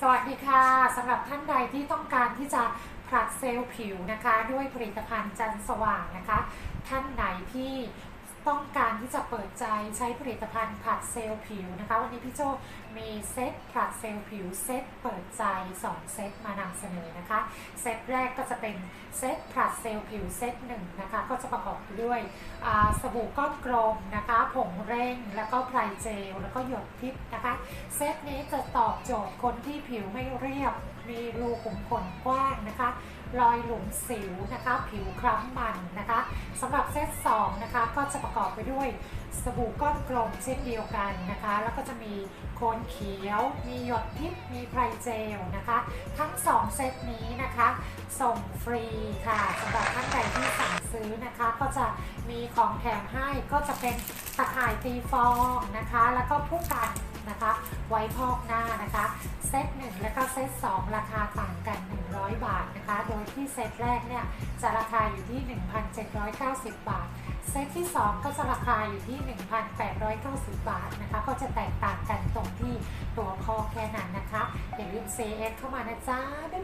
สวัสดีค่ะสำหรับท่านใดที่ต้องการที่จะผลัดเซลล์ผิวนะคะ ด้วยผลิตภัณฑ์จันสว่างนะคะ ท่านไหนที่ ต้องการที่จะเปิดใจใช้ผลิตภัณฑ์ผลัดเซลล์ผิวนะคะ วันนี้พี่โจมีเซตผลัดเซลล์ผิวเซตเปิดใจ 2 เซตมานำเสนอนะคะ เซตแรกก็จะเป็นเซตผลัดเซลล์ผิวเซตหนึ่งนะคะ ก็จะประกอบด้วยสบู่ก้อนกลมนะคะ ผงเร่ง แล้วก็ไพรเจล แล้วก็หยดทิพย์นะคะ เซตนี้จะตอบโจทย์คนที่ผิวไม่เรียบ มีรูขุมขนกว้างนะคะรอยหลุมสิวนะคะ ผิวคล้ำมันนะคะสำหรับเซต2นะคะก็จะประกอบไปด้วยสบู่ก้อนกลมเช่นเดียวกันนะคะ แล้วก็จะมีโคนเขียว มีหยดทิพมีไพรเจลนะคะ ทั้ง 2 เซตนี้นะคะ ส่งฟรีค่ะสำหรับท่านใดที่สั่งซื้อนะคะ ก็จะมีของแถมให้ก็จะเป็นตะข่ายตีฟองนะคะ แล้วก็ผู้กันนะคะ ไว้พอกหน้านะคะ เซต1และก็เซต2 ราคาต่างกัน 100 บาทนะคะ โดยที่เซตแรกเนี่ยจะราคาอยู่ที่ 1,790 บาท เซตที่ 2 ก็จะราคาอยู่ที่ 1,890 บาทนะคะ ก็จะแตกต่างกันตรงที่ตัวคอแค่นั้นนะคะอย่าลืมเซเข้ามานะจ๊ะบ๊ายบาย